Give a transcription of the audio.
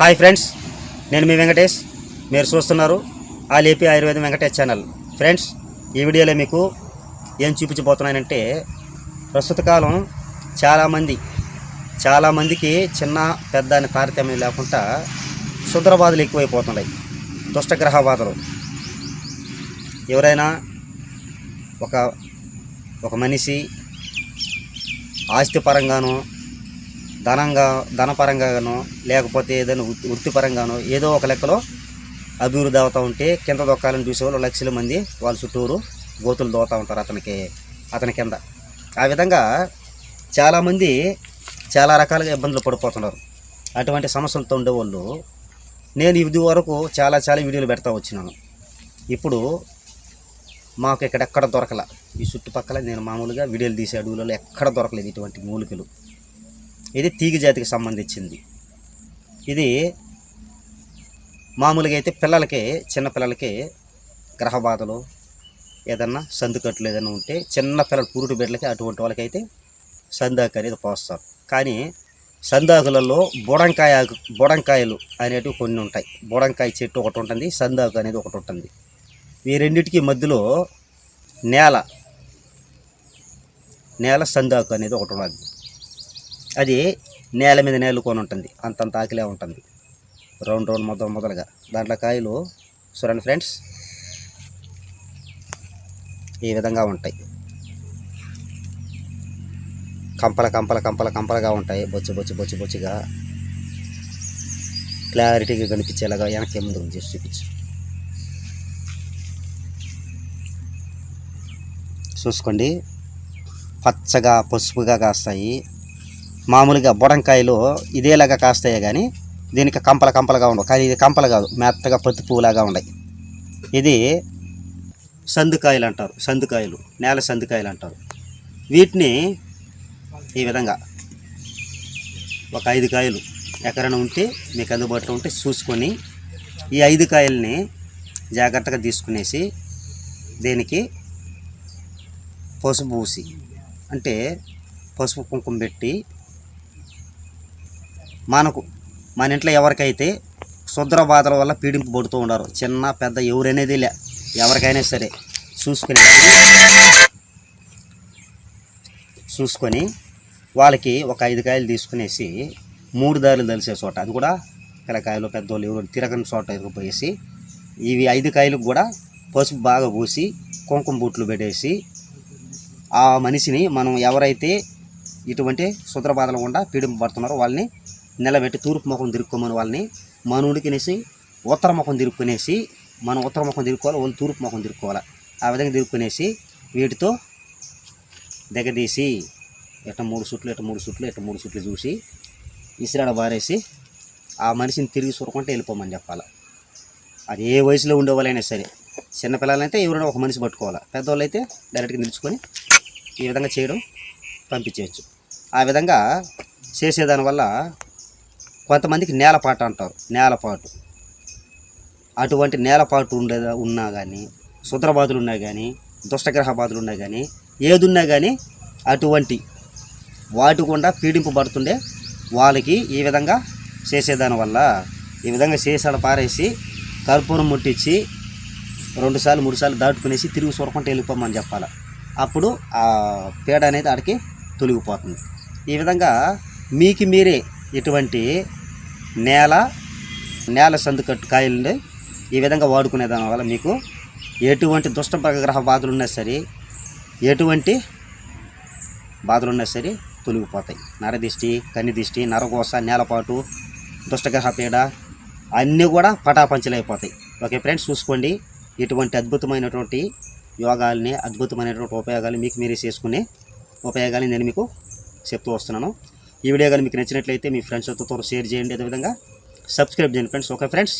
Hi friends నేను మీ వెంకటేష్. మీరు చూస్తున్నారు ఆ లేపి ఆయుర్వేదం వెంకటేష్ ఛానల్. ఫ్రెండ్స్ ఈ వీడియోలో మీకు ఏం చూపించబోతున్నానంటే ప్రస్తుత కాలం చాలామంది చాలామందికి చిన్న పెద్ద అని తారతమ్యం లేకుండా శుద్ర ఎక్కువైపోతున్నాయి. దుష్టగ్రహ బాధలు ఎవరైనా ఒక ఒక మనిషి ఆస్తిపరంగానో ధనంగా ధనపరంగానో లేకపోతే ఏదైనా వృత్తిపరంగానో ఏదో ఒక లెక్కలో అభివృద్ధి అవుతూ ఉంటే కింద దొక్కాలని చూసేవాళ్ళు లక్షల మంది వాళ్ళ చుట్టూరు గోతులు దోతూ ఉంటారు అతనికి అతని కింద. ఆ విధంగా చాలామంది చాలా రకాలుగా ఇబ్బందులు పడిపోతున్నారు. అటువంటి సమస్యలతో ఉండేవాళ్ళు నేను ఇది వరకు చాలా చాలా వీడియోలు పెడతా వచ్చినాను. ఇప్పుడు మాకు ఇక్కడెక్కడ దొరకల. ఈ చుట్టుపక్కల నేను మామూలుగా వీడియోలు తీసే అడవులలో ఎక్కడ దొరకలేదు ఇటువంటి మూలికలు. ఇది తీగ జాతికి సంబంధించింది. ఇది మామూలుగా అయితే పిల్లలకి చిన్న పిల్లలకి గ్రహ బాధలు ఏదన్నా సందుకట్లు ఏదైనా ఉంటే చిన్న పిల్లల పురుటు బిడ్డలకి అటువంటి వాళ్ళకైతే సందాకు అనేది పోస్తారు. కానీ సందాకులలో బుడంకాయ బుడంకాయలు అనేటివి కొన్ని ఉంటాయి. బుడంకాయ చెట్టు ఒకటి ఉంటుంది సందాకు అనేది ఒకటి ఉంటుంది. ఈ రెండింటికి మధ్యలో నేల నేల సందాకు అనేది ఒకటి ఉన్నది అది నేల మీద నేలుకొని ఉంటుంది. అంతంత ఆకిలే ఉంటుంది. రౌండ్ రౌండ్ మొదలు మొదలుగా. దాంట్లో కాయలు చూడండి ఫ్రెండ్స్. ఈ విధంగా ఉంటాయి. కంపల కంపల కంపల కంపలుగా ఉంటాయి. బొచ్చు బొచ్చు బొచ్చు బొచ్చుగా క్లారిటీగా కనిపించేలాగా వెనక్కి ముందు చేసి చూపించు. చూసుకోండి. పచ్చగా పసుపుగా కాస్తాయి. మామూలుగా బుడంకాయలు ఇదేలాగా కాస్తాయి కానీ దీనికి కంపల కంపలుగా ఉండవు. కానీ ఇది కంపలు కాదు. మెత్తగా పత్తి పువ్వులాగా ఉన్నాయి ఇది సందుకాయలు అంటారు. సందుకాయలు. నేల సందుకాయలు అంటారు. వీటిని ఈ విధంగా ఒక ఐదు కాయలు ఎక్కడైనా ఉంటే మీకు అందుబాటులో ఉంటే చూసుకొని ఈ ఐదు కాయల్ని జాగ్రత్తగా తీసుకునేసి దీనికి పసుపు పూసి అంటే పసుపు కుంకుమ పెట్టి మనకు మన ఇంట్లో ఎవరికైతే శుద్ర బాధల వల్ల పీడింపు పడుతూ ఉన్నారు చిన్న పెద్ద ఎవరనేది లే ఎవరికైనా సరే చూసుకుని చూసుకొని వాళ్ళకి ఒక ఐదు కాయలు తీసుకునేసి మూడు దారులు తెలిసే చోట అది కూడా పిల్లకాయలు పెద్దోళ్ళు ఎవరు తిరగని చోట ఎదురుపోయేసి ఇవి ఐదు కాయలకు కూడా పసుపు బాగా పూసి కుంకుమ బూట్లు పెట్టేసి ఆ మనిషిని మనం ఎవరైతే ఇటువంటి శుద్ర బాధలు గుండా పీడింపబడుతున్నారో వాళ్ళని నిలబెట్టి తూర్పు ముఖం తిరుక్కోమని వాళ్ళని మనుడికినేసి ఉత్తర ముఖం తిరుక్కునేసి మనం ఉత్తర ముఖం తిరుక్కోవాలి వాళ్ళు తూర్పు ముఖం తిరుక్కోవాలి. ఆ విధంగా తిరుక్కునేసి వీటితో దిగదీసి ఇట మూడు సుట్లు ఇట మూడు సుట్లు ఇట మూడు సుట్లు చూసి ఇసిరాడ బారేసి ఆ మనిషిని తిరిగి చూడకుండా వెళ్ళిపోమని చెప్పాలి. అది ఏ వయసులో ఉండేవాళ్ళైనా సరే. చిన్నపిల్లలైతే ఎవరైనా ఒక మనిషి పట్టుకోవాలి. పెద్దవాళ్ళు అయితే డైరెక్ట్గా నిలుచుకొని ఈ విధంగా చేయడం పంపించేయచ్చు. ఆ విధంగా చేసేదానివల్ల కొంతమందికి నేలపాటు అంటారు. నేలపాటు. అటువంటి నేలపాటు ఉండే ఉన్నా కానీ శుద్రబాధులు ఉన్నా కానీ దుష్టగ్రహ బాధలు ఉన్నా కానీ ఏది ఉన్నా కానీ అటువంటి వాటి గుండా పీడింపబడుతుండే వాళ్ళకి ఈ విధంగా చేసేదాని వల్ల ఈ విధంగా చేసాడు పారేసి కర్పూరం ముట్టించి రెండుసార్లు మూడుసార్లు దాటుకునేసి తిరిగి చూడకుండా వెళ్ళిపోమని చెప్పాలి. అప్పుడు ఆ పేడ అనేది ఆడికి తొలగిపోతుంది. ఈ విధంగా మీకు మీరే ఇటువంటి నేల నేల సందుకట్టు కాయలు ఈ విధంగా వాడుకునే దాని వల్ల మీకు ఎటువంటి దుష్ట గ్రహ బాధలు ఉన్నా సరే ఎటువంటి బాధలు ఉన్నా సరే తొలగిపోతాయి. నరదిష్టి కన్ని దిష్టి నరగోస నేలపాటు దుష్టగ్రహ పీడ అన్నీ కూడా పటాపంచలైపోతాయి. ఓకే ఫ్రెండ్స్ చూసుకోండి. ఇటువంటి అద్భుతమైనటువంటి యోగాల్ని అద్భుతమైనటువంటి ఉపయోగాలు మీకు మీరే చేసుకునే ఉపయోగాలు నేను మీకు చెప్తూ వస్తున్నాను. ఈ వీడియో కానీ మీకు నచ్చినట్లయితే మీ ఫ్రెండ్స్తో షేర్ చేయండి. అదేవిధంగా సబ్స్క్రైబ్ చేయండి ఫ్రెండ్స్ ఓకే ఫ్రెండ్స్